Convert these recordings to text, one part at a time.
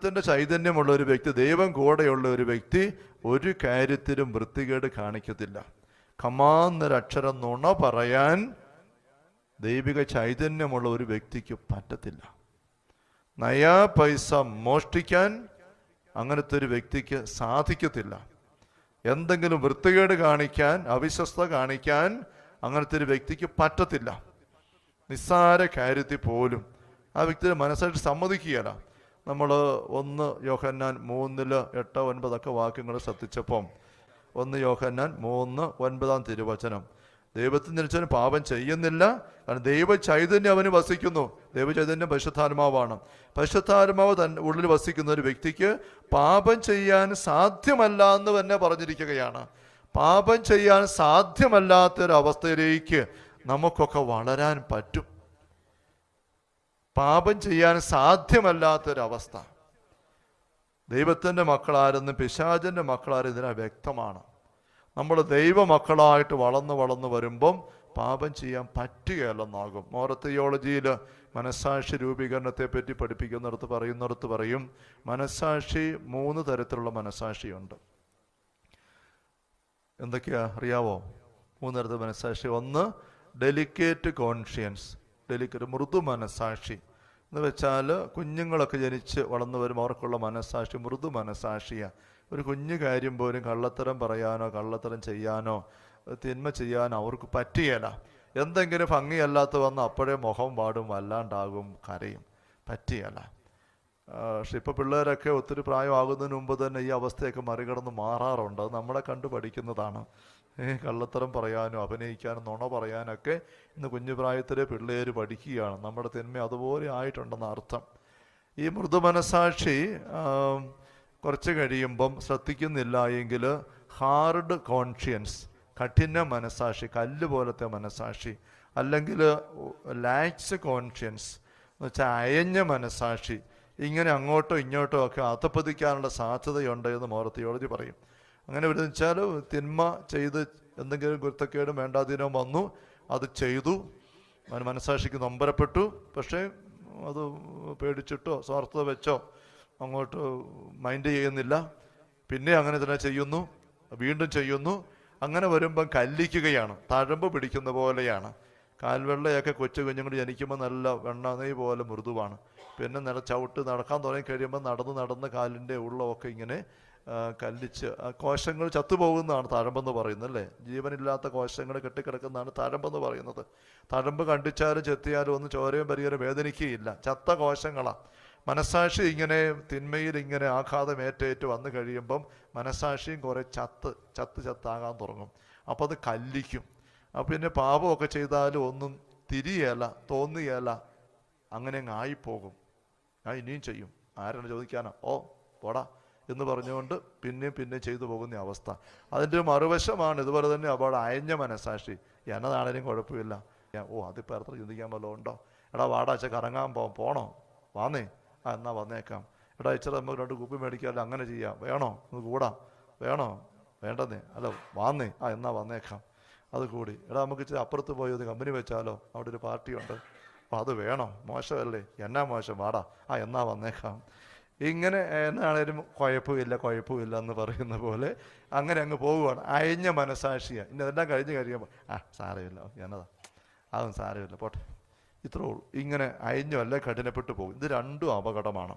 ദൈവത്തിന്റെ ചൈതന്യമുള്ള ഒരു വ്യക്തി ദൈവം കൂടെയുള്ള ഒരു വ്യക്തി ഒരു കാര്യത്തിലും വൃത്തികേട് കാണിക്കത്തില്ല. കമാന്നൊരക്ഷരം നുണ പറയാൻ ദൈവിക ചൈതന്യമുള്ള ഒരു വ്യക്തിക്ക് പറ്റത്തില്ല. നയാ പൈസ മോഷ്ടിക്കാൻ അങ്ങനത്തെ ഒരു വ്യക്തിക്ക് സാധിക്കത്തില്ല. എന്തെങ്കിലും വൃത്തികേട് കാണിക്കാൻ അവിശ്വസ്ത കാണിക്കാൻ അങ്ങനത്തെ ഒരു വ്യക്തിക്ക് പറ്റത്തില്ല. നിസ്സാര കാര്യത്തിൽ പോലും ആ വ്യക്തിയുടെ മനസ്സായിട്ട് സമ്മതിക്കുകയല്ല. നമ്മൾ ഒന്ന് യോഹന്നാൻ മൂന്നിൽ എട്ട് ഒൻപതൊക്കെ വാക്യങ്ങൾ ശ്രദ്ധിച്ചപ്പം ഒന്ന് യോഹന്നാൻ മൂന്ന് ഒൻപതാം തിരുവചനം. ദൈവത്തിൽ നിരച്ചവന് പാപം ചെയ്യുന്നില്ല. കാരണം ദൈവ ചൈതന്യം അവന് വസിക്കുന്നു. ദൈവ ചൈതന്യം പരിശുദ്ധാത്മാവാണ്. പരിശുദ്ധാത്മാവ് തൻ ഉള്ളിൽ വസിക്കുന്ന ഒരു വ്യക്തിക്ക് പാപം ചെയ്യാൻ സാധ്യമല്ല എന്ന് തന്നെ പറഞ്ഞിരിക്കുകയാണ്. പാപം ചെയ്യാൻ സാധ്യമല്ലാത്തൊരവസ്ഥയിലേക്ക് നമുക്കൊക്കെ വളരാൻ പറ്റും. പാപം ചെയ്യാൻ സാധ്യമല്ലാത്തൊരവസ്ഥ. ദൈവത്തിന്റെ മക്കളാരെന്ന് പിശാചന്റെ മക്കളാരും ഇതിനെ വ്യക്തമാണ്. നമ്മൾ ദൈവമക്കളായിട്ട് വളർന്ന് വളർന്ന് വരുമ്പം പാപം ചെയ്യാൻ പറ്റുകയല്ലെന്നാകും. മോറ തിയോളജിയിൽ രൂപീകരണത്തെ പറ്റി പഠിപ്പിക്കുന്നിടത്ത് പറയുന്നിടത്ത് പറയും മനസ്സാക്ഷി മൂന്ന് തരത്തിലുള്ള മനസ്സാക്ഷിയുണ്ട്. എന്തൊക്കെയാ അറിയാവോ? മൂന്ന് തരത്തിൽ മനസ്സാക്ഷി. ഒന്ന് ഡെലിക്കേറ്റ് കോൺഷ്യൻസ് ഡെലിക്കേറ്റ് മൃദു മനസ്സാക്ഷി. എന്ന് വെച്ചാൽ കുഞ്ഞുങ്ങളൊക്കെ ജനിച്ച് വളർന്നു വരുമ്പോൾ അവർക്കുള്ള മനസ്സാക്ഷി മൃദു മനസ്സാക്ഷിയാണ് ഒരു കുഞ്ഞു കാര്യം പോലും കള്ളത്തരം പറയാനോ കള്ളത്തരം ചെയ്യാനോ തിന്മ ചെയ്യാനോ അവർക്ക് പറ്റിയല്ല എന്തെങ്കിലും ഭംഗിയല്ലാത്ത വന്ന് അപ്പോഴേ മുഖം പാടും വല്ലാണ്ടാകും കരയും. പറ്റിയല്ല പക്ഷെ ഇപ്പോൾ പിള്ളേരൊക്കെ ഒത്തിരി പ്രായമാകുന്നതിന് മുമ്പ് തന്നെ ഈ അവസ്ഥയൊക്കെ മറികടന്ന് മാറാറുണ്ട്. അത് നമ്മളെ കണ്ടു പഠിക്കുന്നതാണ്. കള്ളത്തരം പറയാനും അഭിനയിക്കാനും നുണ പറയാനൊക്കെ ഇന്ന് കുഞ്ഞു പ്രായത്തിലെ പിള്ളേർ പഠിക്കുകയാണ്. നമ്മുടെ തിന്മ അതുപോലെ ആയിട്ടുണ്ടെന്ന അർത്ഥം. ഈ മൃദുമനസാക്ഷി മനസാക്ഷി കുറച്ച് കഴിയുമ്പം ശ്രദ്ധിക്കുന്നില്ല എങ്കിൽ ഹാർഡ് കോൺഷ്യൻസ് കഠിന മനസാക്ഷി കല്ല് പോലത്തെ മനസാക്ഷി അല്ലെങ്കിൽ ലാക്സ് കോൺഷ്യൻസ് എന്ന് വെച്ചാൽ അയഞ്ഞ മനസാക്ഷി ഇങ്ങനെ അങ്ങോട്ടോ ഇങ്ങോട്ടോ ഒക്കെ അധപ്പതിക്കാനുള്ള സാധ്യതയുണ്ട് എന്ന് തിയോളജി പറയും. അങ്ങനെ വരുന്ന വെച്ചാൽ തിന്മ ചെയ്ത് എന്തെങ്കിലും ഗുരുത്തക്കേടും വേണ്ടാതീനവും വന്നു. അത് ചെയ്തു. മനസാക്ഷിക്ക് നൊമ്പരപ്പെട്ടു. പക്ഷേ അത് പേടിച്ചിട്ടോ സ്വാർത്ഥത വെച്ചോ അങ്ങോട്ട് മൈൻഡ് ചെയ്യുന്നില്ല. പിന്നെ അങ്ങനെ തന്നെ ചെയ്യുന്നു. വീണ്ടും ചെയ്യുന്നു. അങ്ങനെ വരുമ്പം കല്ലിക്കുകയാണ്. തഴമ്പ് പിടിക്കുന്ന പോലെയാണ്. കാൽവെള്ളയൊക്കെ കൊച്ചു കുഞ്ഞുങ്ങൾ ജനിക്കുമ്പോൾ നല്ല വെണ്ണ നെയ് പോലെ മൃദുവാണ്. പിന്നെ നില ചവിട്ട് നടക്കാൻ തുടങ്ങി കഴിയുമ്പോൾ നടന്ന് നടന്ന് കാലിന്റെ ഉള്ളമൊക്കെ ഇങ്ങനെ കല്ലിച്ച് കോശങ്ങൾ ചത്തുപോകുന്നതാണ് തഴമ്പെന്ന് പറയുന്നത് അല്ലേ ജീവനില്ലാത്ത കോശങ്ങൾ കെട്ടിക്കിടക്കുന്നതാണ് തഴമ്പെന്ന് പറയുന്നത്. തഴമ്പ് കണ്ടിച്ചാലും ചെത്തിയാലും ഒന്നും ചോരയും പരിഹാരം വേദനിക്കുകയില്ല. ചത്ത കോശങ്ങളാണ് മനസാക്ഷി ഇങ്ങനെ തിന്മയിൽ ഇങ്ങനെ ആഘാതം ഏറ്റേറ്റ് വന്നു കഴിയുമ്പം മനസാക്ഷിയും കുറേ ചത്ത് ചത്ത് ചത്താകാൻ തുടങ്ങും. അപ്പോൾ അത് കല്ലിക്കും. അപ്പം പിന്നെ പാപമൊക്കെ ചെയ്താലും ഒന്നും തിരിയേല തോന്നിയേല അങ്ങനെ അങ്ങ് ആയിപ്പോകും. ഞാൻ ഇനിയും ചെയ്യും. ആരാണ് ചോദിക്കാനോ? ഓ പോടാ. എന്ന് പറഞ്ഞുകൊണ്ട് പിന്നെയും പിന്നെയും ചെയ്തു പോകുന്ന അവസ്ഥ. അതിന്റെ ഒരു മറുവശമാണ് ഇതുപോലെ തന്നെ അവൾ അയഞ്ഞ മനസാക്ഷി. എന്നതാണേലും കുഴപ്പമില്ല. ഞാൻ ഓ അതിപ്പോൾ എത്ര ചിന്തിക്കാൻ വല്ലതും ഉണ്ടോ? എടാ വാടാച്ച കറങ്ങാൻ പോ പോണോ? വാന്നേ. ആ എന്നാ വന്നേക്കാം. എടാ ഇച്ചിരി നമുക്ക് രണ്ട് കുപ്പി മേടിക്കാമല്ലോ അങ്ങനെ ചെയ്യാം. വേണോ? ഒന്ന് കൂടാം. വേണോ? വേണ്ടെന്നേ. അല്ല വാന്നേ. ആ എന്നാ വന്നേക്കാം. അത് കൂടി. എടാ നമുക്ക് ഇച്ചിരി അപ്പുറത്ത് പോയി ഒരു കമ്പനി വെച്ചാലോ? അവിടെ ഒരു പാർട്ടിയുണ്ട്. അപ്പോൾ അത് വേണോ? മോശമല്ലേ? എന്നാ മോശം? വാടാ. ആ എന്നാ വന്നേക്കാം. ഇങ്ങനെ എന്നാണേലും കുഴപ്പമില്ല കുഴപ്പമില്ല എന്ന് പറയുന്ന പോലെ അങ്ങനെ അങ്ങ് പോവുകയാണ്. അയഞ്ഞ മനസാക്ഷിയാണ് ഇനി അതെല്ലാം കഴിഞ്ഞ് കഴിയുമ്പോൾ ആ സാരമില്ല എന്നതാ. അതൊന്നും സാരമില്ല പോട്ടെ. ഇത്രേ ഉള്ളൂ. ഇങ്ങനെ അയഞ്ഞു അല്ല കഠിനപ്പെട്ടു പോകും. ഇത് രണ്ടും അപകടമാണ്.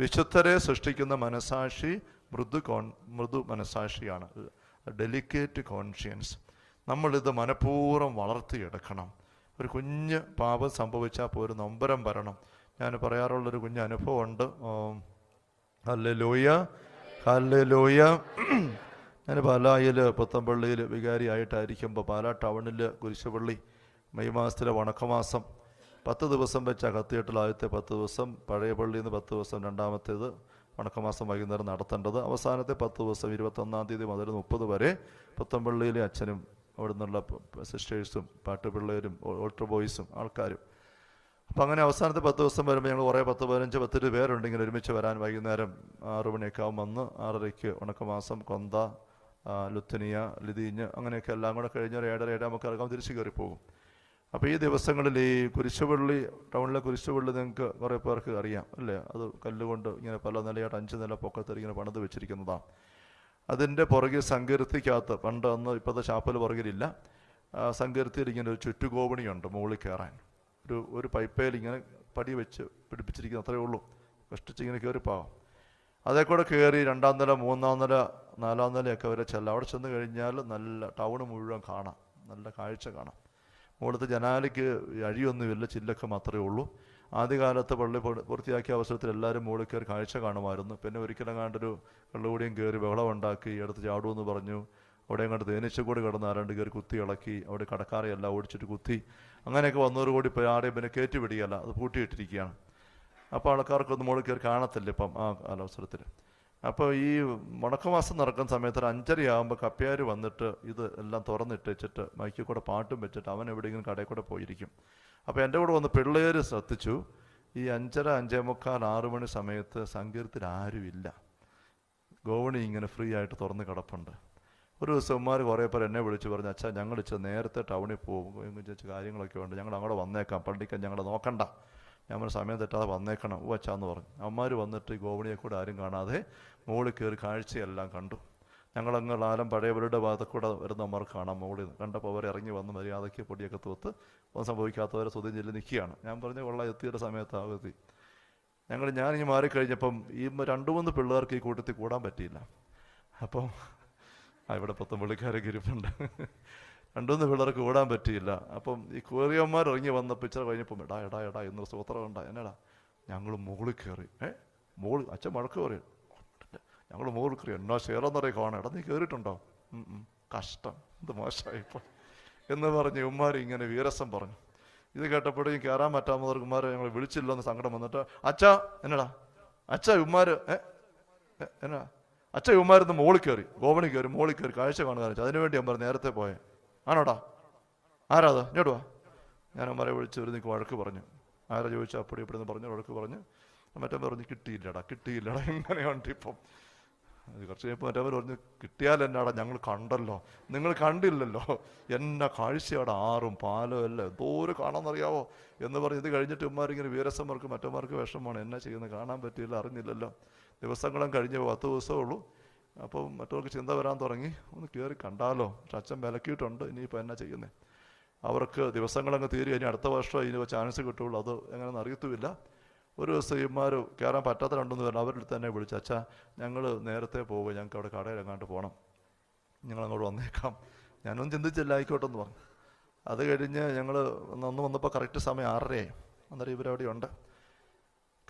വിശുദ്ധരെ സൃഷ്ടിക്കുന്ന മനസാക്ഷി മൃദു കോൺ മൃദു മനസാക്ഷിയാണ്. Delicate conscience. നമ്മളിത് മനഃപൂർവം വളർത്തിയെടുക്കണം. ഒരു കുഞ്ഞ് പാപം സംഭവിച്ചാൽ പോലും നൊമ്പരം വരണം. ഞാൻ പറയാറുള്ളൊരു കുഞ്ഞ് അനുഭവമുണ്ട് ഹല്ലേലൂയ ഹല്ലേലൂയ ഞാൻ പാലായിൽ പുത്തമ്പള്ളിയിൽ വികാരിയായിട്ടായിരിക്കുമ്പോൾ പാലാ ടൗണിൽ കുരിശുപള്ളി മെയ് മാസത്തിലെ വണക്കമാസം. പത്ത് ദിവസം വെച്ച കത്തീട്ടിൽ ആദ്യത്തെ പത്ത് ദിവസം പഴയ പള്ളിയിൽ നിന്ന് പത്ത് ദിവസം രണ്ടാമത്തേത് വണക്കമാസം വൈകുന്നേരം നടത്തേണ്ടത്. അവസാനത്തെ പത്ത് ദിവസം ഇരുപത്തൊന്നാം തീയതി മുതൽ മുപ്പത് വരെ പുത്തമ്പള്ളിയിലെ അച്ഛനും അവിടെ നിന്നുള്ള സിസ്റ്റേഴ്സും പാട്ടുപിള്ളേരും ഓൾട്ടർ ബോയ്സും ആൾക്കാരും അപ്പം അങ്ങനെ അവസാനത്തെ പത്ത് ദിവസം വരുമ്പോൾ ഞങ്ങൾ കുറേ പത്ത് പതിനഞ്ച് പത്തിരു പേരുണ്ട് ഇങ്ങനെ ഒരുമിച്ച് വരാൻ. വൈകുന്നേരം ആറു മണിയൊക്കെ ആവും വന്ന്. ആറരയ്ക്ക് ഉണക്കമാസം കൊന്ത ലുത്തനിയ ലിതീഞ്ഞ് അങ്ങനെയൊക്കെ എല്ലാം കൂടെ കഴിഞ്ഞ് ഒരു ഏഴര ഏഴാമൊക്കെ ഇറങ്ങാൻ തിരിച്ച് കയറി പോകും. അപ്പോൾ ഈ ദിവസങ്ങളിൽ ഈ കുരിശുപള്ളി ടൗണിലെ കുരിശുപള്ളി നിങ്ങൾക്ക് കുറേ പേർക്ക് അറിയാം അല്ലേ? അത് കല്ലുകൊണ്ട് ഇങ്ങനെ പല നിലയായിട്ട് അഞ്ച് നില പൊക്കത്തിൽ ഇങ്ങനെ പണിത് വെച്ചിരിക്കുന്നതാണ്. അതിന്റെ പുറകിൽ സങ്കീർത്തിക്കകത്ത് പണ്ട് അന്ന് ഇപ്പോഴത്തെ ചാപ്പൽ പുറകിലില്ല സങ്കീർത്തിയിൽ ഇങ്ങനെ ഒരു ചുറ്റുകോപണിയുണ്ട് മുകളിൽ കയറാൻ. ഒരു ഒരു പൈപ്പയിൽ ഇങ്ങനെ പടി വെച്ച് പിടിപ്പിച്ചിരിക്കുന്ന അത്രയേ ഉള്ളൂ. കഷ്ടിച്ച് ഇങ്ങനെ കയറിപ്പോകാം അതേ കൂടെ കയറി രണ്ടാം നില മൂന്നാം നില നാലാം നിലയൊക്കെ വരെ ചെല്ലാം. അവിടെ ചെന്ന് കഴിഞ്ഞാൽ നല്ല ടൗണ് മുഴുവൻ കാണാം. നല്ല കാഴ്ച കാണാം. മുകളിലത്തെ ജനാലയ്ക്ക് അഴിയൊന്നുമില്ല ചില്ലൊക്കെ മാത്രമേ ഉള്ളൂ. ആദ്യകാലത്ത് പള്ളി പൂർ- പൂർത്തിയാക്കിയ അവസരത്തിൽ എല്ലാവരും മുകളിൽ കയറി കാഴ്ച കാണുമായിരുന്നു. പിന്നെ ഒരിക്കലും കണ്ടൊരു കള്ളുകൂടിയും കയറി ബഹളം ഉണ്ടാക്കി അടുത്ത് ചാടുമെന്ന് പറഞ്ഞു. അവിടെ കണ്ട് തേനീച്ചക്കൂടി കിടന്ന് ആരാണ്ട് കയറി കുത്തി ഇളക്കി അവിടെ കടക്കാരെല്ലാം ഓടിച്ചിട്ട് കുത്തി. അങ്ങനെയൊക്കെ വന്നവർ കൂടി ഇപ്പോൾ ആരെയും പിന്നെ കയറ്റി അത് പൂട്ടിയിട്ടിരിക്കുകയാണ്. അപ്പോൾ ആൾക്കാർക്കൊന്നും മുകളിൽ കയറി കാണത്തില്ല ഇപ്പം ആ കാലാവസരത്തിൽ. അപ്പോൾ ഈ മുടക്കമാസം നടക്കുന്ന സമയത്ത് ഒരു അഞ്ചരയാകുമ്പോൾ കപ്പ്യാർ വന്നിട്ട് ഇത് എല്ലാം തുറന്നിട്ട് വെച്ചിട്ട് മൈക്കിൽ കൂടെ പാട്ടും വെച്ചിട്ട് അവൻ എവിടെയെങ്കിലും കടയിൽ കൂടെ പോയിരിക്കും. അപ്പോൾ എന്റെ കൂടെ വന്ന് പിള്ളേർ ശ്രദ്ധിച്ചു ഈ അഞ്ചര അഞ്ചേ മുക്കാൽ ആറു മണി സമയത്ത് സങ്കീർത്തിൽ ആരുമില്ല ഗോവണി ഇങ്ങനെ ഫ്രീ ആയിട്ട് തുറന്ന് കിടപ്പുണ്ട്. ഒരു ദിവസം ഉമ്മാർ കുറേ പേർ എന്നെ വിളിച്ച് പറഞ്ഞു അച്ഛാ ഞങ്ങൾ ഇച്ചിരി നേരത്തെ ടൗണിൽ പോകും. ചോദിച്ച കാര്യങ്ങളൊക്കെ ഉണ്ട്. ഞങ്ങൾ അങ്ങോട്ട് വന്നേക്കാം. പള്ളിക്കാൻ ഞങ്ങൾ നോക്കണ്ട. ഞാൻ സമയം തെറ്റാതെ വന്നേക്കണം. ഓ അച്ഛാന്ന് പറഞ്ഞു. അമ്മമാർ വന്നിട്ട് ഗോവണിയെ കൂടെ ആരും കാണാതെ മുകളിൽ കയറി കാഴ്ചയെല്ലാം കണ്ടു. ഞങ്ങളങ്ങ് ലാലം പഴയവരുടെ ഭാഗത്ത് കൂടെ വരുന്ന അമ്മർക്ക് കാണാം മുകളിൽ കണ്ടപ്പോൾ അവർ ഇറങ്ങി വന്ന് മര്യാദയ്ക്ക് പൊടിയൊക്കെ തൂത്ത് ഒന്നും സംഭവിക്കാത്തവരെ സ്വതം ചെല്ലി നിൽക്കുകയാണ്. ഞാൻ പറഞ്ഞ വെള്ളം എത്തിയുടെ സമയത്ത് ആകത്തി ഞങ്ങൾ ഞാനിങ്ങനെ മാറിക്കഴിഞ്ഞപ്പം ഈ രണ്ട് മൂന്ന് പിള്ളേർക്ക് ഈ കൂട്ടത്തിൽ കൂടാൻ പറ്റിയില്ല. അപ്പം ആ ഇവിടെ പുള്ളിക്കാരെ ഇരിപ്പുണ്ട്. രണ്ടുമൂന്ന് പിള്ളേർക്ക് ഓടാൻ പറ്റിയില്ല. അപ്പം ഈ കോറിയന്മാർ ഇറങ്ങി വന്നപ്പോൾ ഇച്ചിരി കഴിഞ്ഞപ്പം എടാ എടാ എടാ എന്നൊരു സൂത്രം എന്നടാ? ഞങ്ങൾ മുകളിൽ കയറി. ഏ? മുകളിൽ അച്ഛൻ മഴക്ക് കയറി ഞങ്ങൾ മുകളിൽ കയറി. എന്നാ ഷെയറെന്ന് പറയും കാണാം. എടാ നീ കയറിയിട്ടുണ്ടോ. കഷ്ടം. ഇത് മോശമായിപ്പോൾ എന്ന് പറഞ്ഞ് ഉമ്മാർ ഇങ്ങനെ വീരസം പറഞ്ഞു. ഇത് കേട്ടപ്പോഴും കയറാൻ പറ്റാത്തവർക്കുമാരെ ഞങ്ങൾ വിളിച്ചില്ലെന്ന് സങ്കടം വന്നിട്ട് അച്ഛാ എന്നടാ? അച്ഛ ഉമ്മാര് ഏ, എന്നാ? അച്ഛ ഉമ്മാരുന്ന് മോളിൽ കയറി ഗോവണി കയറി മോളിൽ കയറി കാഴ്ച കാണുക അതിനുവേണ്ടി ഞാൻ പറഞ്ഞു നേരത്തെ പോയെ. ആണോടാ? ആരാ അത് ഞാൻ അമ്മരെ വിളിച്ച് ഒരു നിൽക്ക് വഴക്ക് പറഞ്ഞു. ആരാ ചോദിച്ചാൽ അപ്പടി ഇപ്പടി എന്ന് പറഞ്ഞു വഴക്ക് പറഞ്ഞു മറ്റേ പറഞ്ഞു കിട്ടിയില്ലടാ കിട്ടിയില്ലടാ. എങ്ങനെയുണ്ട് ഇപ്പം അത് കുറച്ച് കഴിയുമ്പോൾ മറ്റേ പറഞ്ഞു കിട്ടിയാൽ ഞങ്ങൾ കണ്ടല്ലോ. നിങ്ങൾ കണ്ടില്ലല്ലോ. എന്നെ കാഴ്ചയുടെ ആറും പാലും എല്ലാം. എന്തോരം കാണാമെന്നറിയാവോ? എന്ന് പറഞ്ഞ് ഇത് കഴിഞ്ഞിട്ട് ഉമ്മാരിങ്ങനെ വീരസന്മാർക്ക് മറ്റന്മാർക്ക് വിഷമമാണ്. എന്നാ ചെയ്യുന്നത് കാണാൻ പറ്റിയില്ല അറിഞ്ഞില്ലല്ലോ. ദിവസങ്ങളും കഴിഞ്ഞ് പത്ത് ദിവസമേ ഉള്ളൂ. അപ്പോൾ മറ്റവർക്ക് ചിന്ത വരാൻ തുടങ്ങി. ഒന്ന് കയറി കണ്ടാലോ. പക്ഷെ അച്ഛൻ വിലക്കിയിട്ടുണ്ട്. ഇനിയിപ്പോൾ എന്നാ ചെയ്യുന്നത് അവർക്ക് ദിവസങ്ങളങ്ങ് തീരെ. ഇനി അടുത്ത വർഷം ഇനി ചാൻസ് കിട്ടുള്ളൂ. അത് എങ്ങനെയെന്ന് അറിയത്തുമില്ല. ഒരു ഇമാർ കയറാൻ പറ്റാത്ത രണ്ടെന്ന് പറഞ്ഞു. അവരുടെ തന്നെ വിളിച്ചു അച്ഛാ ഞങ്ങൾ നേരത്തെ പോവുക ഞങ്ങൾക്ക് അവിടെ കടയിൽ എങ്ങാണ്ട് പോകണം ഞങ്ങൾ അങ്ങോട്ട് വന്നേക്കാം. ഞാനൊന്നും ചിന്തിച്ചില്ല ആയിക്കോട്ടെ എന്ന് പറഞ്ഞു. അത് കഴിഞ്ഞ് ഞങ്ങൾ അന്ന് വന്നപ്പോൾ കറക്റ്റ് സമയം ആറരയായി. അന്നേരം ഇവരവിടെ ഉണ്ട്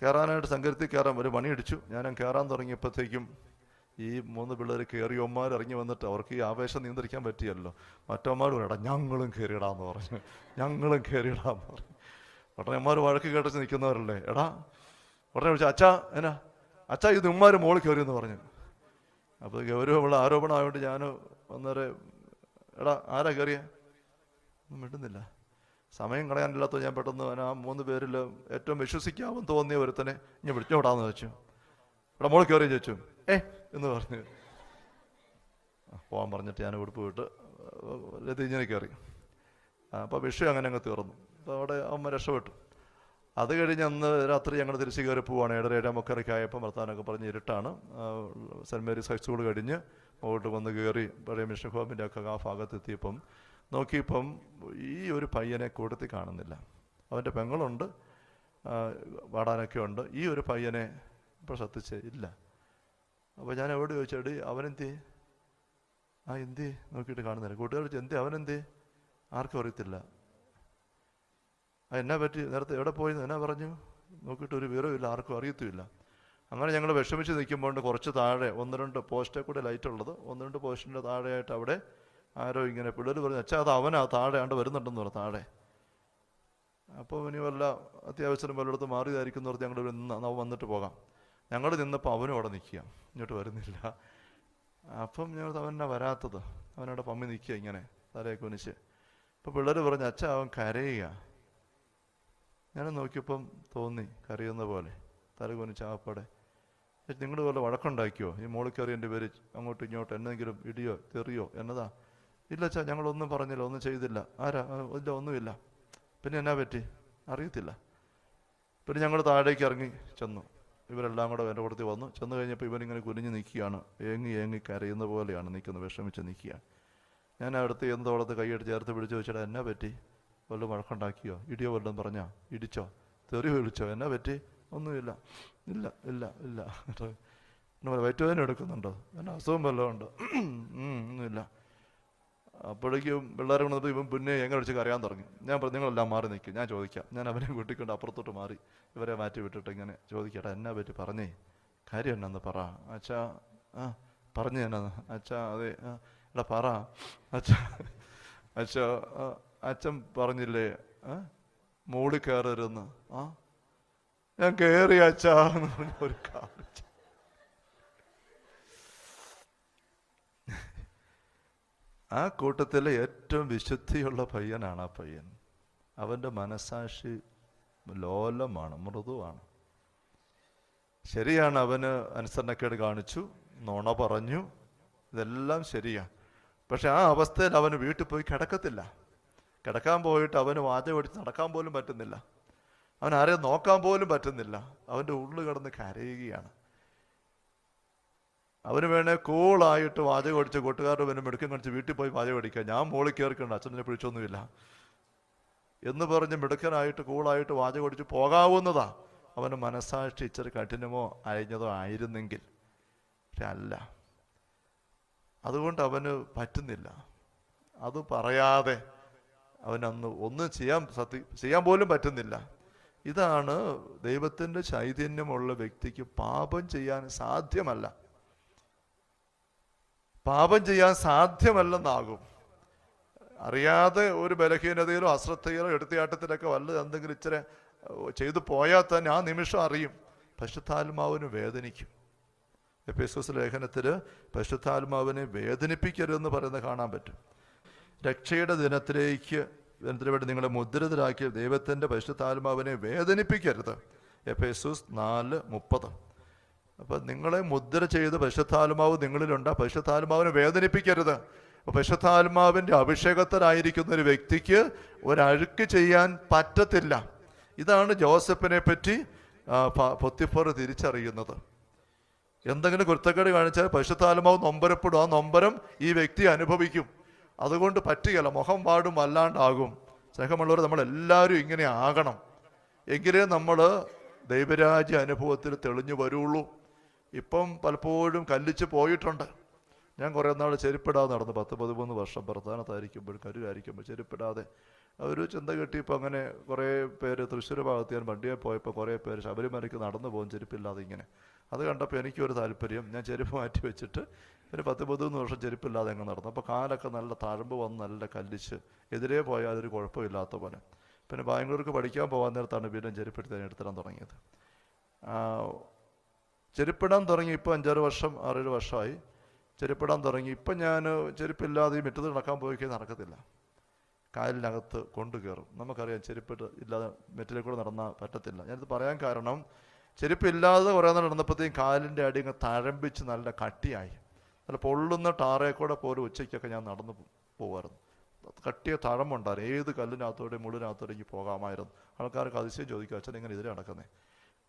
കയറാനായിട്ട് സങ്കരത്തിൽ കയറാൻ ഒരു മണി അടിച്ചു ഞാൻ കയറാൻ തുടങ്ങിയപ്പോഴത്തേക്കും ഈ മൂന്ന് പിള്ളേർ കയറിയവന്മാർ ഇറങ്ങി വന്നിട്ട് അവർക്ക് ഈ ആവേശം നിയന്ത്രിക്കാൻ പറ്റിയല്ലോ. മറ്റവന്മാർ പറയടാ ഞങ്ങളും കയറിയിടാന്ന് പറഞ്ഞു. ഞങ്ങളും കയറിയിടാന്ന് പറഞ്ഞു. ഉടനെമാർ വഴക്ക് കേട്ടച്ച് നിൽക്കുന്നവരല്ലേ എടാ ഉടനെ വിളിച്ചു അച്ഛാ എന്നാ അച്ഛാ ഇത് ഉമ്മാർ മോളിൽ കയറി എന്ന് പറഞ്ഞു അപ്പോൾ ഗൗരവമുള്ള ആരോപണമായതുകൊണ്ട് ഞാൻ വന്നേരെ എടാ ആരാ കയറിയ ഒന്നും മിണ്ടുന്നില്ല സമയം കളയാനില്ലാത്ത ഞാൻ പെട്ടെന്ന് ആ മൂന്ന് പേരിൽ ഏറ്റവും വിശ്വസിക്കാമെന്ന് തോന്നിയ ഒരുത്തനെ ഇനി വിളിച്ചോടാന്ന് ചോദിച്ചു ഇവിടെ മോളിൽ കയറി ചോദിച്ചു ഏ എന്ന് പറഞ്ഞു പോകാൻ പറഞ്ഞിട്ട് ഞാൻ ഉടുപ്പ് വിട്ട് ഇങ്ങനെ കയറി അപ്പോൾ വിഷയം അങ്ങനെ അങ്ങ് തീർന്നു അവിടെ അമ്മ രക്ഷപ്പെട്ടു. അത് കഴിഞ്ഞ് അന്ന് രാത്രി ഞങ്ങൾ തിരിച്ചു കയറി പോവാണ്. ഏഴര ഏഴാം മുക്കരയ്ക്ക് ആയപ്പോൾ വർത്താനൊക്കെ പറഞ്ഞ് ഇരുട്ടാണ്. സെന്റ് മേരീസ് ഹൈ സ്കൂൾ കഴിഞ്ഞ് മുകളിട്ട് വന്ന് കയറി പഴയ മിഷൻ ഹോമിന്റെ ഒക്കെ ആ ഭാഗത്തെത്തിയപ്പം നോക്കിയപ്പം ഈ ഒരു പയ്യനെ കൂട്ടത്തിൽ കാണുന്നില്ല. അവന്റെ പെങ്ങളുണ്ട്. വാടാനൊക്കെ ഉണ്ട്. ഈ ഒരു പയ്യനെ ഇപ്പോൾ ശ്രദ്ധിച്ച് ഇല്ല. അപ്പോൾ ഞാൻ എവിടെ ചോദിച്ചടി അവനെന്തേ? ആ എന്തേ? നോക്കിയിട്ട് കാണുന്നില്ല. കൂട്ടുകാർ എന്തേ? അവനെന്തേ? ആർക്കും അറിയത്തില്ല. ആ എന്നാ പറ്റി? നേരത്തെ എവിടെ പോയി എന്നാ പറഞ്ഞു? നോക്കിയിട്ട് ഒരു വിവരമില്ല ആർക്കും അറിയത്തുമില്ല. അങ്ങനെ ഞങ്ങൾ വിഷമിച്ച് നിൽക്കുമ്പോൾ കുറച്ച് താഴെ ഒന്ന് രണ്ട് പോസ്റ്റേ കൂടെ ലൈറ്റ് ഉള്ളത്. ഒന്ന് രണ്ട് പോസ്റ്റിന്റെ താഴെയായിട്ട് അവിടെ ആരോ ഇങ്ങനെ പിള്ളേർ പറഞ്ഞു അച്ഛാ അത് അവനാ താഴെ ആണ്ട് വരുന്നുണ്ടെന്ന് പറഞ്ഞു താഴെ. അപ്പോൾ ഇനി വല്ല അത്യാവശ്യം വല്ലയിടത്ത് മാറിയതായിരിക്കും പറഞ്ഞ് ഞങ്ങൾ നിന്ന് വന്നിട്ട് പോകാം. ഞങ്ങൾ നിന്നപ്പോൾ അവനും അവിടെ നിൽക്കുക. ഇങ്ങോട്ട് വരുന്നില്ല. അപ്പം ഞങ്ങൾ അവനെ വരാത്തത്. അവനവിടെ പമ്മി നിൽക്കുക ഇങ്ങനെ തലയൊക്കെ കുനിച്ച് അപ്പോൾ പിള്ളേർ പറഞ്ഞു അച്ഛാ അവൻ കരയുക. ഞാൻ നോക്കിയപ്പം തോന്നി കറിയുന്ന പോലെ തല കുനിച്ച് ആപ്പാടെ. നിങ്ങൾ പോലെ വഴക്കുണ്ടാക്കിയോ? ഈ മോളിൽ കയറി എന്റെ പേര് അങ്ങോട്ടും ഇങ്ങോട്ടും എന്തെങ്കിലും ഇടിയോ തെറിയോ എന്നതാ? ഇല്ല ചാ ഞങ്ങളൊന്നും പറഞ്ഞില്ല ഒന്നും ചെയ്തില്ല. ആരാ? ഇല്ല ഒന്നുമില്ല. പിന്നെ എന്നാ പറ്റി? അറിയത്തില്ല. പിന്നെ ഞങ്ങൾ താഴേക്ക് ഇറങ്ങി ചെന്നു. ഇവരെല്ലാം കൂടെ എന്റെ കൂടത്തിൽ വന്നു. ചെന്ന് കഴിഞ്ഞപ്പോൾ ഇവനിങ്ങനെ കുനിഞ്ഞ് നിൽക്കുകയാണ്. ഏങ്ങി ഏങ്ങി കരയുന്ന പോലെയാണ് നിൽക്കുന്നത് വിഷമിച്ച് നിൽക്കുക ഞാൻ അടുത്ത് എന്തോളത്ത് കൈയെടുത്ത് ചേർത്ത് പിടിച്ച് വെച്ചിട്ട് എന്നാ പറ്റി? വല്ലതും വഴക്കുണ്ടാക്കിയോ? ഇടിയോ വല്ലതും പറഞ്ഞോ? ഇടിച്ചോ? തെറി വിളിച്ചോ? എന്നാ പറ്റി ഒന്നുമില്ല. ഇല്ല ഇല്ല ഇല്ല. വയറ്റുവേദന എടുക്കുന്നുണ്ടോ? എന്നാ അസുഖം വല്ലതും ഉണ്ടോ? ഒന്നുമില്ല. അപ്പോഴേക്കും പിള്ളേരെ കൊണ്ടപ്പോൾ ഇവൻ പിന്നെ എങ്ങനെ വിളിച്ച് കറിയാൻ തുടങ്ങി. ഞാൻ പറഞ്ഞു നിങ്ങളെല്ലാം മാറി നിൽക്കും. ഞാൻ ചോദിക്കാം. ഞാൻ അവനെ കൂട്ടിക്കൊണ്ട് അപ്പുറത്തോട്ട് മാറി. ഇവരെ മാറ്റി വിട്ടിട്ട് ഇങ്ങനെ ചോദിക്കട്ടെ എന്നാ പറ്റി പറഞ്ഞേ? കാര്യം എന്നാന്ന് പറ. അച്ഛാ ആ പറഞ്ഞു എന്നാന്ന് അച്ഛാ അതെ എടാ പറ. അച്ഛാ അച്ഛാ അച്ഛൻ പറഞ്ഞില്ലേ ഏ? മോളിൽ കയറരുന്ന് ആ? ഞാൻ കയറി അച്ഛാ എന്ന് പറഞ്ഞ ഒരു കാണിച്ച. ആ കൂട്ടത്തിലെ ഏറ്റവും വിശുദ്ധിയുള്ള പയ്യനാണ് ആ പയ്യൻ. അവന്റെ മനസാക്ഷി ലോലമാണ് മൃദുവാണ്. ശരിയാണ് അവന് അനുസരണക്കേട് കാണിച്ചു നുണ പറഞ്ഞു. ഇതെല്ലാം ശരിയാണ് പക്ഷെ ആ അവസ്ഥയിൽ അവന് വീട്ടിൽ പോയി കിടക്കത്തില്ല. കിടക്കാൻ പോയിട്ട് അവന് വാചകം ഓടിച്ച് നടക്കാൻ പോലും പറ്റുന്നില്ല. അവൻ ആരെയും നോക്കാൻ പോലും പറ്റുന്നില്ല. അവന്റെ ഉള്ളു കിടന്ന് കരയുകയാണ്. അവന് വേണേ കൂളായിട്ട് വാചകം അടിച്ച് കൂട്ടുകാരുടെ പിന്നെ മിടുക്കം കാണിച്ച് വീട്ടിൽ പോയി വാചകം അടിക്കുക ഞാൻ മോളിൽ കയറിക്കണ്ട അച്ഛനെ പിടിച്ചൊന്നുമില്ല. എന്ന് പറഞ്ഞ് മിടുക്കനായിട്ട് കൂളായിട്ട് വാചകം അടിച്ച് പോകാവുന്നതാ അവന് മനസ്സാക്ഷി ഇച്ചിരി കഠിനമോ അയഞ്ഞതോ ആയിരുന്നെങ്കിൽ. അല്ല അതുകൊണ്ട് അവന് പറ്റുന്നില്ല. അത് പറയാതെ അവനന്ന് ഒന്നും ചെയ്യാൻ സത്യ ചെയ്യാൻ പോലും പറ്റുന്നില്ല. ഇതാണ് ദൈവത്തിന്റെ ചൈതന്യമുള്ള വ്യക്തിക്ക് പാപം ചെയ്യാൻ സാധ്യമല്ല. പാപം ചെയ്യാൻ സാധ്യമല്ലെന്നാകും. അറിയാതെ ഒരു ബലഹീനതയിലോ അശ്രദ്ധയിലോ എടുത്തിയാട്ടത്തിലൊക്കെ വല്ലത് എന്തെങ്കിലും ഇച്ചിരി ചെയ്തു പോയാൽ തന്നെ ആ നിമിഷം അറിയും. പശുത്താത്മാവിന് വേദനിക്കും. എപ്പിസോസ് ലേഖനത്തിൽ പശുത്താത്മാവിനെ വേദനിപ്പിക്കരുതെന്ന് പറയുന്നത് കാണാൻ പറ്റും. രക്ഷയുടെ ദിനത്തിലേക്ക് ദിനത്തിന് വേണ്ടി നിങ്ങളെ മുദ്രിതരാക്കിയ ദൈവത്തിന്റെ പരിശുദ്ധാത്മാവിനെ വേദനിപ്പിക്കരുത്. എഫ് എപ്പേസൂസ് നാല് മുപ്പത്. അപ്പം നിങ്ങളെ മുദ്ര ചെയ്ത് പരിശുദ്ധാത്മാവ് നിങ്ങളിലുണ്ട്. പരിശുദ്ധാത്മാവിനെ വേദനിപ്പിക്കരുത്. പരിശുദ്ധാത്മാവിന്റെ അഭിഷേകത്തിലായിരിക്കുന്ന ഒരു വ്യക്തിക്ക് ഒരഴുക്ക് ചെയ്യാൻ പറ്റത്തില്ല. ഇതാണ് ജോസഫിനെ പറ്റി പൊത്തിഫർ തിരിച്ചറിയുന്നത്. എന്തെങ്കിലും കുരുത്തക്കേട് കാണിച്ചാൽ പരിശുദ്ധാത്മാവ് നൊമ്പരപ്പെടും. ആ നൊമ്പരം ഈ വ്യക്തി അനുഭവിക്കും. അതുകൊണ്ട് പറ്റുകയല്ല. മുഖം പാടും അല്ലാണ്ടാകും. സ്നേഹമുള്ളവർ നമ്മൾ എല്ലാവരും ഇങ്ങനെ ആകണം. എങ്കിലേ നമ്മൾ ദൈവരാജ്യ അനുഭവത്തിൽ തെളിഞ്ഞു വരുള്ളൂ. ഇപ്പം പലപ്പോഴും കല്ലിച്ച് പോയിട്ടുണ്ട്. ഞാൻ കുറേ നാൾ ചെരുപ്പിടാതെ നടന്നു. പത്ത് പതിമൂന്ന് വർഷം പ്രധാനത്തായിരിക്കുമ്പോൾ കരുവായിരിക്കുമ്പോൾ ചെരുപ്പിടാതെ. ഒരു ചിന്ത കിട്ടിയപ്പോൾ അങ്ങനെ കുറേ പേര് തൃശ്ശൂർ ഭാഗത്ത് ഞാൻ വണ്ടിയെ പോയപ്പോൾ കുറേ പേര് ശബരിമലയ്ക്ക് നടന്നു പോകും ചെരുപ്പില്ലാതെ ഇങ്ങനെ. അത് കണ്ടപ്പോൾ എനിക്കൊരു താല്പര്യം. ഞാൻ ചെരുപ്പ് മാറ്റി വെച്ചിട്ട് ഒരു പത്ത് പതിമൂന്ന് വർഷം ചെരുപ്പില്ലാതെ അങ്ങ് നടന്നു. അപ്പോൾ കാലൊക്കെ നല്ല തഴമ്പ് വന്ന് നല്ല കല്ലിച്ച് എതിരെ പോയാൽ അതൊരു കുഴപ്പമില്ലാത്ത പോലെ. പിന്നെ ബാംഗ്ലൂർക്ക് പഠിക്കാൻ പോകാൻ നേരത്താണ് വീണ്ടും ചെരുപ്പെടുത്ത് എടുത്തിടാൻ തുടങ്ങിയത്. ചെരുപ്പിടാൻ തുടങ്ങി ഇപ്പോൾ അഞ്ചാറ് വർഷം ആറേഴ് വർഷമായി. ചെരുപ്പിടാൻ തുടങ്ങി. ഇപ്പം ഞാൻ ചെരുപ്പില്ലാതെ ഈ മുറ്റത്ത് നടക്കാൻ പോയി കഴിഞ്ഞാൽ നടക്കത്തില്ല. കാലിനകത്ത് കൊണ്ടു കയറും നമുക്കറിയാം ചെരുപ്പിട്ട് ഇല്ലാതെ മെറ്റിലെ കൂടെ നടന്നാൽ പറ്റത്തില്ല. ഞാനിത് പറയാൻ കാരണം ചെരുപ്പില്ലാതെ കുറേ നാൾ നടന്നപ്പോഴത്തേക്കും കാലിന്റെ അടി ഇങ്ങ് തഴമ്പിച്ച് നല്ല കട്ടിയായി. നല്ല പൊള്ളുന്ന ടാറേ കൂടെ പോലും ഉച്ചയ്ക്കൊക്കെ ഞാൻ നടന്നു പോകുമായിരുന്നു കട്ടിയ തഴമ്പുണ്ടായിരുന്നു. ഏത് കല്ലിനകത്തോടെ മുള്ളിനകത്തോടേക്ക് പോകാമായിരുന്നു. ആൾക്കാർക്ക് അതിശയം ചോദിക്കും അച്ഛൻ ഇങ്ങനെ ഇതിലെ നടക്കുന്നേ?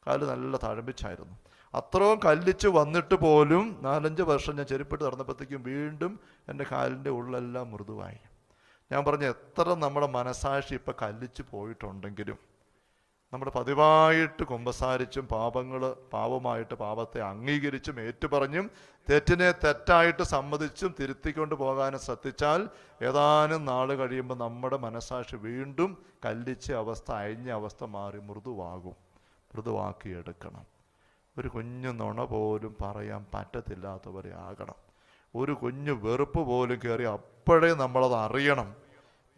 കാൽ നല്ല തഴമ്പിച്ചായിരുന്നു. അത്രയും കല്ലിച്ച് വന്നിട്ട് പോലും നാലഞ്ച് വർഷം ഞാൻ ചെരുപ്പിട്ട് നടന്നപ്പോഴത്തേക്കും വീണ്ടും എന്റെ കാലിന്റെ ഉള്ളെല്ലാം മൃദുവായി. ഞാൻ പറഞ്ഞ എത്ര നമ്മുടെ മനസാക്ഷി ഇപ്പം കല്ലിച്ച് പോയിട്ടുണ്ടെങ്കിലും നമ്മുടെ പതിവായിട്ട് കുമ്പസാരിച്ചും പാപങ്ങൾ പാപമായിട്ട് പാപത്തെ അംഗീകരിച്ചും ഏറ്റുപറഞ്ഞും തെറ്റിനെ തെറ്റായിട്ട് സമ്മതിച്ചും തിരുത്തിക്കൊണ്ട് പോകാനും ശ്രദ്ധിച്ചാൽ ഏതാനും നാൾ കഴിയുമ്പോൾ നമ്മുടെ മനസാക്ഷി വീണ്ടും കല്ലിച്ച അവസ്ഥ അയഞ്ഞ അവസ്ഥ മാറി മൃദുവാകും. മൃദുവാക്കിയെടുക്കണം ഒരു കുഞ്ഞു നുണ പോലും പറയാൻ പറ്റത്തില്ലാത്തവരെ ആകണം. ഒരു കുഞ്ഞു വെറുപ്പ് പോലും കയറി അപ്പോഴേ നമ്മളത് അറിയണം.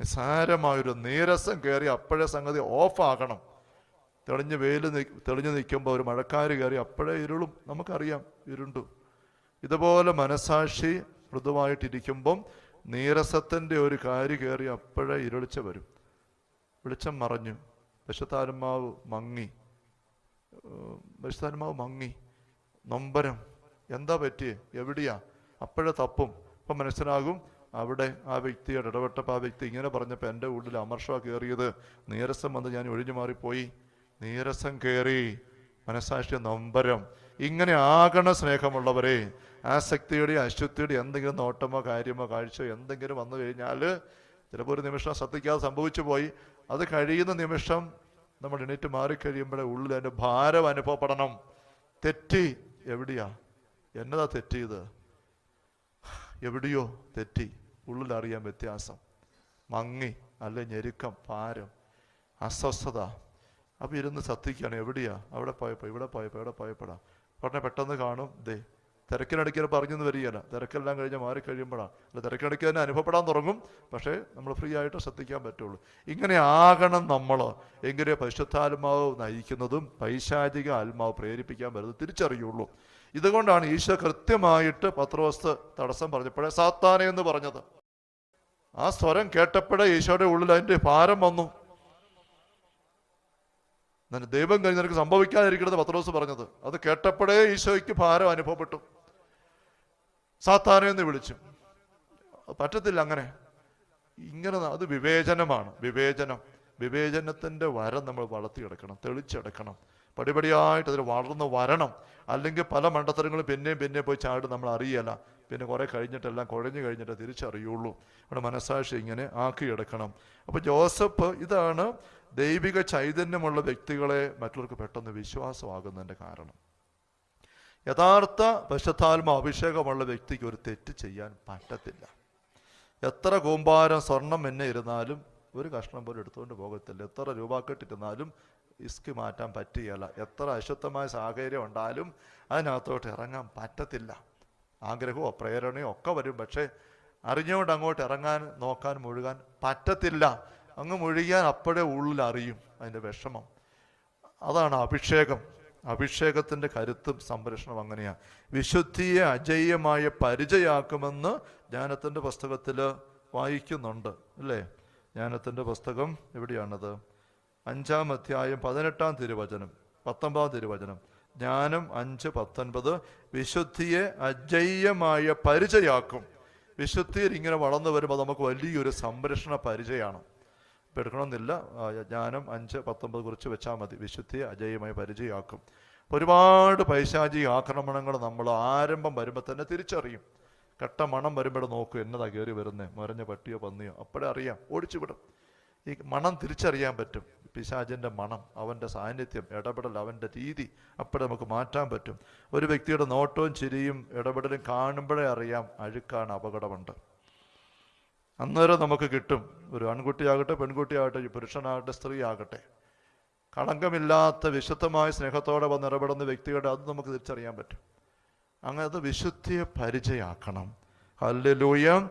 നിസ്സാരമായൊരു നീരസം കയറി അപ്പോഴേ സംഗതി ഓഫാകണം. തെളിഞ്ഞ് വെയിൽ തെളിഞ്ഞു നിൽക്കുമ്പോൾ ഒരു മഴക്കാർ കയറി അപ്പോഴേ ഇരുളും. നമുക്കറിയാം ഇരുണ്ടു. ഇതുപോലെ മനസാക്ഷി മൃദുവായിട്ടിരിക്കുമ്പം നീരസത്തിന്റെ ഒരു കാര്യ കയറി അപ്പോഴേ ഇരുളിച്ച വരും. വെളിച്ചം മറഞ്ഞു. വിശത്താത്മാവ് മങ്ങി. വിശത്താത്മാവ് മങ്ങി. നൊമ്പരം. എന്താ പറ്റിയേ? എവിടെയാ? അപ്പോഴേ തപ്പും. അപ്പം മനസ്സിലാകും അവിടെ ആ വ്യക്തിയോട് ഇടപെട്ടപ്പോൾ ആ വ്യക്തി ഇങ്ങനെ പറഞ്ഞപ്പോൾ എന്റെ ഉള്ളിൽ അമർഷ കയറിയത്. നീരസം വന്ന് ഞാൻ ഒഴിഞ്ഞു മാറിപ്പോയി. നീരസം കയറി മനസാക്ഷിയ നൊമ്പരം. ഇങ്ങനെ ആകണ സ്നേഹമുള്ളവരെ ആസക്തിയുടെ അശുദ്ധിയുടെ എന്തെങ്കിലും നോട്ടമോ കാര്യമോ കാഴ്ചയോ എന്തെങ്കിലും വന്നു കഴിഞ്ഞാൽ ചിലപ്പോൾ ഒരു നിമിഷം ശ്രദ്ധിക്കാതെ സംഭവിച്ചു പോയി. അത് കഴിയുന്ന നിമിഷം നമ്മൾ എണീറ്റ് മാറിക്കഴിയുമ്പോഴേ ഉള്ളിൽ അതിന്റെ ഭാരം അനുഭവപ്പെടണം. തെറ്റി എവിടെയാ? എന്നതാ തെറ്റിയത് എവിടെയോ തെറ്റി. ഉള്ളിലറിയാൻ വ്യത്യാസം. മങ്ങി അല്ലെ ഞെരുക്കം ഭാരം അസ്വസ്ഥത. അപ്പം ഇരുന്ന് സത്യക്കാണ് എവിടെയാ? അവിടെ പോയപ്പോൾ ഇവിടെ പോയപ്പോൾ ഇവിടെ പോയപ്പോഴാ. ഉടനെ പെട്ടെന്ന് കാണും ദേ തിരക്കിനിടയ്ക്ക് പറഞ്ഞെന്ന് വരികയില്ല. തിരക്കെല്ലാം കഴിഞ്ഞ് മാറി കഴിയുമ്പോഴാണ് അല്ല തിരക്കിടയ്ക്ക് തന്നെ അനുഭവപ്പെടാൻ തുടങ്ങും പക്ഷേ നമ്മൾ ഫ്രീ ആയിട്ട് ശ്രദ്ധിക്കാൻ പറ്റുള്ളൂ. ഇങ്ങനെ ആകണം നമ്മൾ എങ്കിലേ പരിശുദ്ധാത്മാവ് നയിക്കുന്നതും പൈശാചിക ആത്മാവ് പ്രേരിപ്പിക്കാൻ വരുന്നത് തിരിച്ചറിയുള്ളൂ. ഇതുകൊണ്ടാണ് ഈശോ കൃത്യമായിട്ട് പത്രോസ് തടസ്സം പറഞ്ഞപ്പോഴേ സാത്താനെ എന്ന് പറഞ്ഞത്. ആ സ്വരം കേട്ടപ്പോഴേ ഈശോയുടെ ഉള്ളിൽ അതിന്റെ ഭാരം വന്നു. എന്നിട്ട് ദൈവം കഴിഞ്ഞ് നിനക്ക് സംഭവിക്കാതിരിക്കണമെന്ന് പത്രോസ് പറഞ്ഞത്. അത് കേട്ടപ്പോഴേ ഈശോയ്ക്ക് ഭാരം അനുഭവപ്പെട്ടു. സാത്താനെ എന്ന് വിളിച്ചു. പറ്റത്തില്ല അങ്ങനെ. ഇങ്ങനെ അത് വിവേചനമാണ്. വിവേചനം. വിവേചനത്തിന്റെ വരം നമ്മൾ വളർത്തിയെടുക്കണം തെളിച്ചെടുക്കണം. പടിപടിയായിട്ട് അതിൽ വളർന്നു വരണം. അല്ലെങ്കിൽ പല മണ്ടത്തരങ്ങളും പിന്നെയും പിന്നെയും പോയി ചാടും നമ്മൾ അറിയല പിന്നെ കുറെ കഴിഞ്ഞിട്ടെല്ലാം കുഴഞ്ഞു കഴിഞ്ഞിട്ട് തിരിച്ചറിയുള്ളൂ. നമ്മുടെ മനസ്സാക്ഷി ഇങ്ങനെ ആക്കിയെടുക്കണം. അപ്പൊ ജോസഫ് ഇതാണ് ദൈവിക ചൈതന്യമുള്ള വ്യക്തികളെ മറ്റുള്ളവർക്ക് പെട്ടെന്ന് വിശ്വാസമാകുന്നതിന്റെ കാരണം. യഥാർത്ഥ പശുത്താൽമ അഭിഷേകമുള്ള വ്യക്തിക്ക് ഒരു തെറ്റ് ചെയ്യാൻ പറ്റത്തില്ല. എത്ര കൂമ്പാരം സ്വർണം എന്നെ ഇരുന്നാലും ഒരു കഷ്ണം പോലും എടുത്തുകൊണ്ട് പോകത്തില്ല. എത്ര രൂപ കെട്ടിരുന്നാലും ഇസ്കി മാറ്റാൻ പറ്റുകയില്ല. എത്ര അശുദ്ധമായ സാഹചര്യം ഉണ്ടാലും അതിനകത്തോട്ട് ഇറങ്ങാൻ പറ്റത്തില്ല. ആഗ്രഹമോ പ്രേരണയോ ഒക്കെ വരും. പക്ഷേ അറിഞ്ഞുകൊണ്ട് അങ്ങോട്ട് ഇറങ്ങാൻ നോക്കാൻ മുഴുകാൻ പറ്റത്തില്ല. അങ്ങ് മുഴുകിയാൽ അപ്പോഴേ ഉള്ളിൽ അറിയും അതിന്റെ വിഷമം. അതാണ് അഭിഷേകം. അഭിഷേകത്തിന്റെ കരുത്തും സംരക്ഷണം അങ്ങനെയാണ് വിശുദ്ധിയെ അജയ്യമായ പരിചയാക്കുമെന്ന് ജ്ഞാനത്തിന്റെ പുസ്തകത്തിൽ വായിക്കുന്നുണ്ട് അല്ലേ? ജ്ഞാനത്തിന്റെ പുസ്തകം എവിടെയാണത്? അഞ്ചാം അധ്യായം പതിനെട്ടാം തിരുവചനം പത്തൊമ്പതാം തിരുവചനം. ജ്ഞാനം അഞ്ച് പത്തൊൻപത്. വിശുദ്ധിയെ അജയ്യമായ പരിചയാക്കും. വിശുദ്ധിയിൽ ഇങ്ങനെ വളർന്നു വരുമ്പോൾ നമുക്ക് വലിയൊരു സംരക്ഷണ പരിചയമാണ്. ആ, ജ്ഞാനം അഞ്ച് പത്തൊമ്പത് കുറിച്ച് വെച്ചാൽ മതി. വിശുദ്ധിയെ അജയമായി പരിചയമാക്കും. ഒരുപാട് പൈശാചിക ആക്രമണങ്ങൾ നമ്മൾ ആരംഭം വരുമ്പോൾ തന്നെ തിരിച്ചറിയും. കെട്ട മണം വരുമ്പോൾ നോക്കും എന്നതാ കയറി വരുന്നത് മുരഞ്ഞ പട്ടിയോ പന്നിയോ? അപ്പോഴേ അറിയാം. ഓടിച്ചു വിടും ഈ മണം തിരിച്ചറിയാൻ പറ്റും. പിശാചിന്റെ മണം അവന്റെ സാന്നിധ്യം ഇടപെടൽ അവന്റെ രീതി അപ്പോഴേ നമുക്ക് മാറ്റാൻ പറ്റും. ഒരു വ്യക്തിയുടെ നോട്ടവും ചിരിയും ഇടപെടലും കാണുമ്പോഴേ അറിയാം അഴുക്കാണ് അപകടമുണ്ട്. അന്നേരം നമുക്ക് കിട്ടും. ഒരു ആൺകുട്ടിയാകട്ടെ പെൺകുട്ടിയാകട്ടെ പുരുഷനാകട്ടെ സ്ത്രീ ആകട്ടെ കളങ്കമില്ലാത്ത വിശുദ്ധമായ സ്നേഹത്തോടെ വന്ന് ഇടപെടുന്ന വ്യക്തികളുടെ അത് നമുക്ക് തിരിച്ചറിയാൻ പറ്റും. അങ്ങനത്തെ വിശുദ്ധിയെ പരിചയാക്കണം. ഹല്ലേലൂയ.